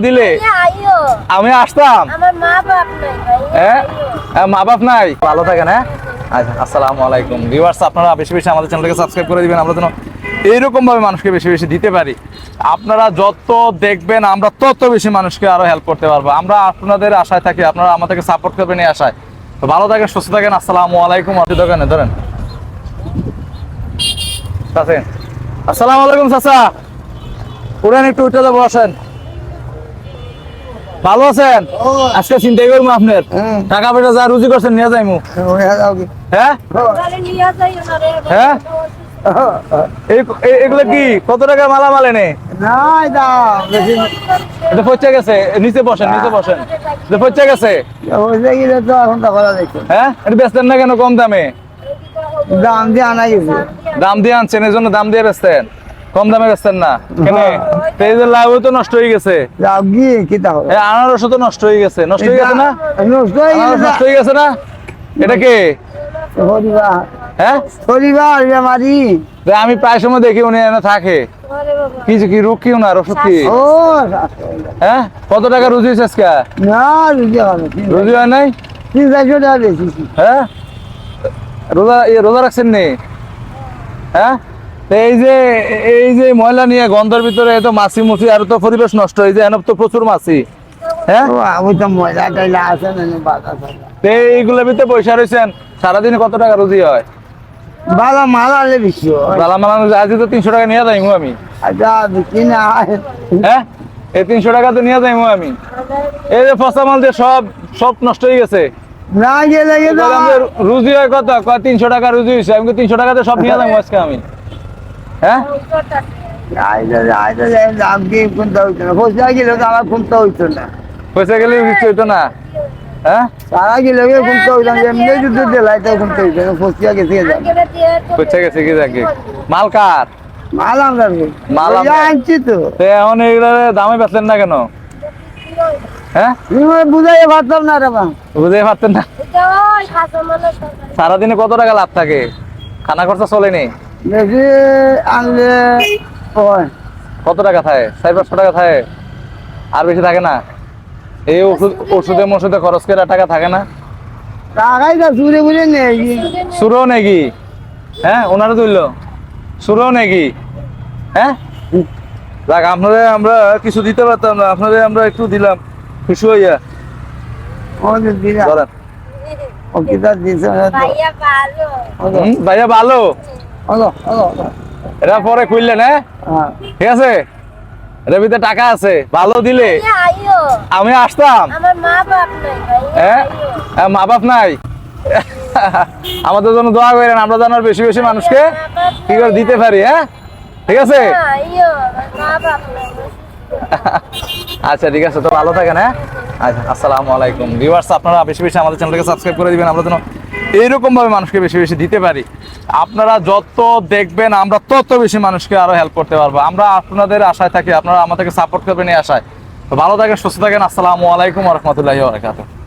দিলে? আমি আসতাম। মা বাপ নাই ভাই হ্যাঁ? হ্যাঁ, মা বাপ নাই। ভালো থাকেন হ্যাঁ? আচ্ছা আসসালামু আলাইকুম। ভিউয়ার্স আপনারা বেশি বেশি আমাদের চ্যানেলকে সাবস্ক্রাইব করে দিবেন। আমরা যেন এইরকম মানুষকে বেশি বেশি দিতে পারি। আপনারা যত দেখবেন আমরা তত বেশি মানুষকে আরও হেল্প করতে পারব। আমরা আপনাদের আশায় থাকি আপনারা আমাদেরকে সাপোর্ট করবেন এই আশায়। তো ভালো থাকেন সুস্থ থাকেন। আসসালামু আলাইকুম। আপনি দোকানে ধরেন। আসসালামু আলাইকুম চাচা। উড়েন একটু উঠে যাব আসেন। ভালো আছেন? আজকে চিন্তাই করব আপনার। টাকা পয়সা যা রুজি করছেন নিয়ে যাইমু। হ্যাঁ হ্যাঁ এই- এই- এগুলো কি? কত টাকা মালা মালে নে। এটা পচে গেছে। নিচে বসেন নিচে বসেন। এটা পচে গেছে? হ্যাঁ? এটা বেচতেন না কেন কম দামে? দাম দিয়ে আনা গেছে। দাম দিয়ে আনছেন এই জন্য দাম দিয়ে বেচতেন। কম দামে বেচতেন না। কেন? এই লাউ তো নষ্ট হয়ে গেছে। গিয়ে কি? আনারসও তো নষ্ট হয়ে গেছে। নষ্ট হয়ে গেছে না? নষ্ট হয়ে গেছে নষ্ট হয়ে গেছে না? এটা কে? পরিবার। হ্যাঁ? পরিবার আমি প্রায় সময় দেখি উনি এনে থাকে। কিছু কি রোগ কি ওনার ওষুধ কি? হ্যাঁ কত টাকা রুজি হয়েছে আজকে? না রুজি হবে রুজি হয় নাই? তিন চারশো টাকা বেশি। হ্যাঁ? রোজা এ রোজা রাখছেন নি? হ্যাঁ? এই যে এই যে ময়লা নিয়ে গন্ধের ভিতরে এত মাছি মুছি আর তো পরিবেশ নষ্ট হয়ে যায় এনে তো প্রচুর মাছি। হ্যাঁ? ও ওই তো মজা টাইলা আছে না বাধা থাকে। তো এইগুলোর ভিতরে পয়সা রয়েছেন সারাদিনে কত টাকা রুজি হয়? বালা মাল আলে বেশি বালা মালা আজকে তো তিনশো টাকা নিয়ে যাইমু আমি। আচ্ছা হ্যাঁ? এই তিনশো টাকা তো নিয়ে যাইমু আমি। এই যে ফসা মাল দিয়ে সব সব নষ্ট হয়ে গেছে। না গেলে যে রুজি হয় কত? কয় তিনশো টাকা রুজি হয়েছে আমি তিনশো টাকাতে সব নিয়ে যাব আজকে আমি। হ্যাঁ? না গেলে তো আমার না হইতো না। হ্যাঁ? গেলে কোনটা হইতো না এমনি যদি দিলাই তো কোনটা হইতো না পয়সা গেছে মাল মাল আনছি তো এইগুলো দামে বেচলেন না কেন? হ্যাঁ? বুঝাই পারতাম না রে বা বুঝতে পারতেন না। সারাদিনে কত টাকা লাভ থাকে? খানা খরচা চলেনি? বেশি আনলে হয়। কত টাকা থাকে? চার পাঁচশো টাকা থাকে। আর বেশি থাকে না? এই ওষুধ ওষুধে মষুধে খরচ করে টাকা থাকে না? টাকাই তো চুরে বুঝে নেই। সুরো নাকি হ্যাঁ ওনারা তুলল। সুরো নাকি হ্যাঁ? যাক আপনাদের আমরা কিছু দিতে পারতাম না। আপনাদের আমরা একটু দিলাম। খুশি হইয়া। ভাইয়া ভালো? এটা পরে খুললেন হ্যাঁ? হ্যাঁ। ঠিক আছে? এটার ভিতরে টাকা আছে ভালো দিলে। আইও আমি আসতাম। আমার মা বাপ নাই ভাই হ্যাঁ? হ্যাঁ, মা বাপ নাই? আমাদের জন্য দোয়া করেন আমরা যেন বেশি বেশি মানুষকে কি করে দিতে পারি হ্যাঁ? ঠিক আছে? আইও মা বাপ নাই আচ্ছা ঠিক আছে তো ভালো থাকেন হ্যাঁ? আচ্ছা আসসালামু আলাইকুম। ভিউয়ার্স আপনারা বেশি বেশি আমাদের চ্যানেলকে সাবস্ক্রাইব করে দিবেন। আমরা যেন এইরকম ভাবে মানুষকে বেশি বেশি দিতে পারি। আপনারা যত দেখবেন, আমরা তত বেশি মানুষকে আরও হেল্প করতে পারব। আমরা আপনাদের আশায় থাকি, আপনারা আমাদেরকে সাপোর্ট করবেন এই আশায়। তো ভালো থাকেন, সুস্থ থাকেন। আসসালামু আলাইকুম রহমতুল্লাহ বারাকাতুহু।